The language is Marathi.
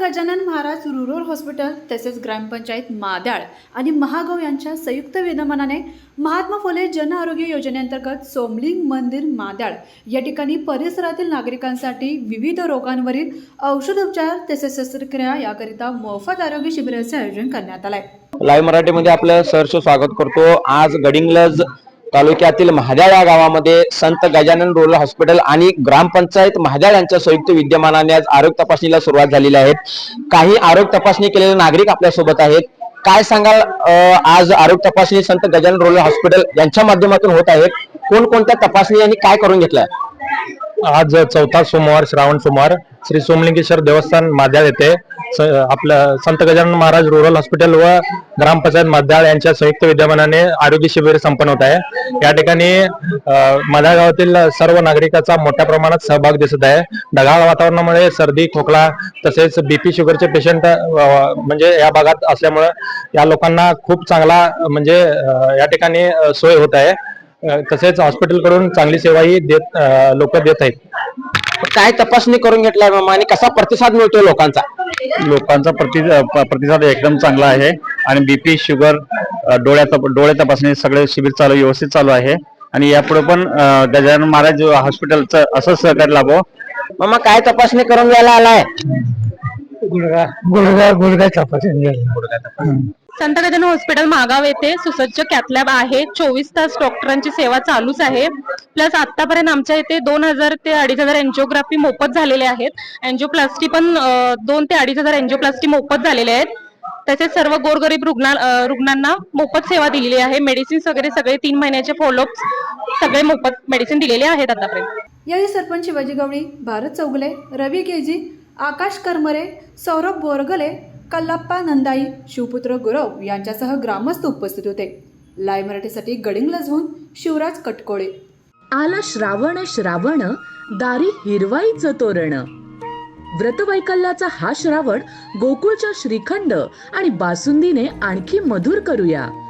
गजानन महाराज रुरल हॉस्पिटल तसेच ग्रामपंचायत माद्याळ आणि महागाव यांच्या संयुक्त विद्यमानाने महात्मा फुले जन आरोग्य योजनेअंतर्गत सोमलिंग मंदिर माद्याळ या ठिकाणी परिसरातील नागरिकांसाठी विविध रोगांवरील औषधोपचार तसेच शस्त्रक्रिया याकरिता मोफत आरोग्य शिबिराचे आयोजन करण्यात आलं आहे लाईव्ह मराठीमध्ये आपलं सहर्ष स्वागत करतो. आज गडिंग्लज तालुक्यातील महाद्याळ या गावामध्ये संत गजानन रुरल हॉस्पिटल आणि ग्रामपंचायत महाद्याळ यांच्या संयुक्त विद्यमानाने आज आरोग्य तपासणीला सुरुवात झालेली आहे. काही आरोग्य तपासणी केलेले नागरिक आपल्यासोबत आहेत. काय सांगाल आज आरोग्य तपासणी संत गजानन रुरल हॉस्पिटल यांच्या माध्यमातून होत आहे. कोणकोणत्या तपासणी आणि काय करून घेतलंय? आज चौथा सोमवार श्रावण सोमवार श्री सोमलिंगेश्वर देवस्थान माद्याळ येथे आपलं संत गजानन महाराज रुरल हॉस्पिटल व ग्रामपंचायत माद्याळ यांच्या संयुक्त विद्यमानाने आरोग्य शिबिर संपन्न होत आहे. या ठिकाणी अ, गावातील सर्व नागरिकांचा मोठ्या प्रमाणात सहभाग दिसत आहे. ढगाळ वातावरणामुळे सर्दी खोकला तसेच बीपी शुगरचे पेशंट म्हणजे या भागात असल्यामुळे या लोकांना खूप चांगला म्हणजे या ठिकाणी सोय होत आहे. तसेच हॉस्पिटलकडून चांगली सेवाही देत लोक देत आहेत. काय तपासणी करून घेतलाय मामा? आणि कसा प्रतिसाद मिळतोय लोकांचा? लोकांचा प्रति प्रतिसाद एकदम चांगला आहे. आणि बीपी शुगर डोळ्या तप- डोळे तपासणी सगळे शिबिर चालू व्यवस्थित चालू आहे. आणि यापुढे पण गजानन महाराज हॉस्पिटलचं असं सहकार्य लाभो. मामा काय तपासणी करून घ्यायला आलाय? गुडघा गुडघा गुडघा तपासून संत गजानन हॉस्पिटल मागाव येथे सुसज्ज कॅथलॅब आहे. चोवीस तास डॉक्टरांची सेवा चालूच आहे. प्लस आतापर्यंत आमच्या इथे दोन हजार ते अडीच हजार एन्जिओग्राफी मोफत झालेले आहेत. एन्जिओप्लास्टी पण दोन ते अडीच हजार एन्जिओप्लास्टी मोफत झालेले आहेत. तसेच सर्व गोरगरीब रुग्णा रुग्णांना मोफत सेवा दिलेली आहे. मेडिसिन वगैरे सगळे तीन महिन्याचे फॉलोअप सगळे मोफत मेडिसिन दिलेले आहेत आतापर्यंत. यावेळी सरपंच शिवाजी गवळी भारत चौगले रवी केजी आकाश करमरे सौरभ बोरगले कल्लाप्पा नंदाई शिवपुत्र गुरव यांच्यासह ग्रामस्थ उपस्थित होते. लाईव्ह मराठीसाठी गडिंग्लजहून शिवराज कटकोळे. आला श्रावण श्रावण दारी हिरवाईचं तोरण. व्रतवैकल्याचा हा श्रावण गोकुळच्या श्रीखंड आणि बासुंदीने आणखी मधुर करूया.